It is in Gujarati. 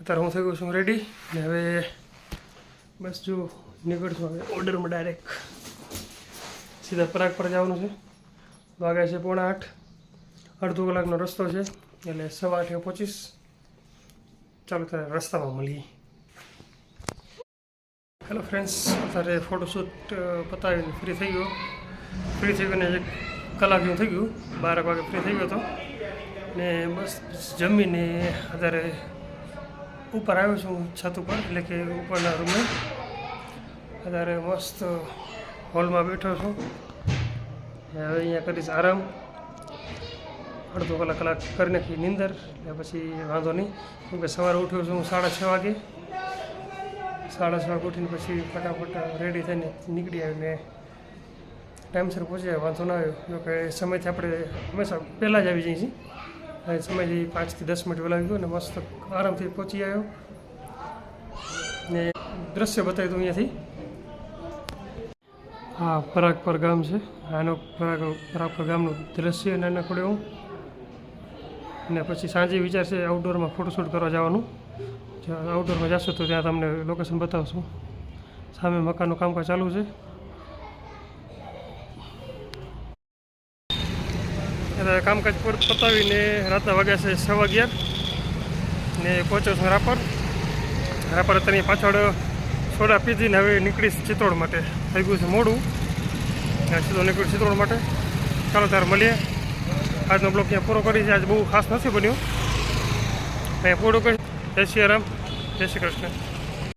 અત્યારે હું થઈ ગયો છું રેડી ને હવે બસ જો નીકળશું હવે ઓર્ડરમાં ડાયરેક્ટ સીધા પરાગ પર જવાનું છે. વાગ્યા છે પોણા આઠ. અડધો કલાકનો રસ્તો છે. એટલે સવા આઠે પહોંચીશ. ચાલો ત્યારે રસ્તામાં મળીએ. હેલો ફ્રેન્ડ્સ અત્યારે ફોટોશૂટ પતાવીને ફ્રી થઈ ગયો. ફ્રી થઈ ગયો એક કલાક જેવું થઈ ગયું. બાર વાગે ફ્રી થઈ ગયો હતો. ને બસ જમીને અત્યારે ઉપર આવ્યો છું છત ઉપર, એટલે કે ઉપરના રૂમે અત્યારે મસ્ત હોલમાં બેઠો છું. હવે અહીંયા કરીશ આરામ. અડધો કલાક કલાક કરી નાખી નીંદર એટલે પછી વાંધો નહીં. કેમકે સવારે ઉઠ્યો છું હું સાડા છ વાગે. સાડા છ વાગે ઉઠીને પછી ફટાફટ રેડી થઈને નીકળી આવીને ટાઈમસર પહોંચ્યા, વાંધો ના આવ્યો. કે સમયથી આપણે હંમેશા પહેલાં જ આવી જઈએ છીએ. હવે સમયથી પાંચથી દસ મિનિટ વહેલા ગયો અને મસ્ત આરામથી પહોંચી આવ્યો. ને દ્રશ્ય બતાવ્યું હતું અહીંયાથી. હા, પરાગપર ગામ છે. આનો પરાગ પરાગપર ગામનું દ્રશ્ય નાનકડું એવું ને પછી સાંજે વિચાર છે આઉટડોરમાં ફોટોશૂટ કરવા જવાનું. આઉટડોરમાં જશો તો ત્યાં તમને લોકેશન બતાવશું. સામે મકાનનું કામકાજ ચાલુ છે. એટલે કામકાજ પર પતાવીને રાતના વાગ્યા છે છ વાગ્યા. ને પહોંચ્યો છું રાપર. રાપર અત્યારની પાછળ સોડા પીધીને હવે નીકળીશ ચિત્તોડ માટે. થઈ ગયું છે મોડું. સીધો નીકળીશ ચિત્તોડ માટે. ચાલો ત્યારે મળીએ. આજનો બ્લોક ત્યાં પૂરો કરી છે. આજ બહુ ખાસ નથી બન્યું. અહીંયા પૂરો કરી. જય શ્રી રામ. જય શ્રી કૃષ્ણ.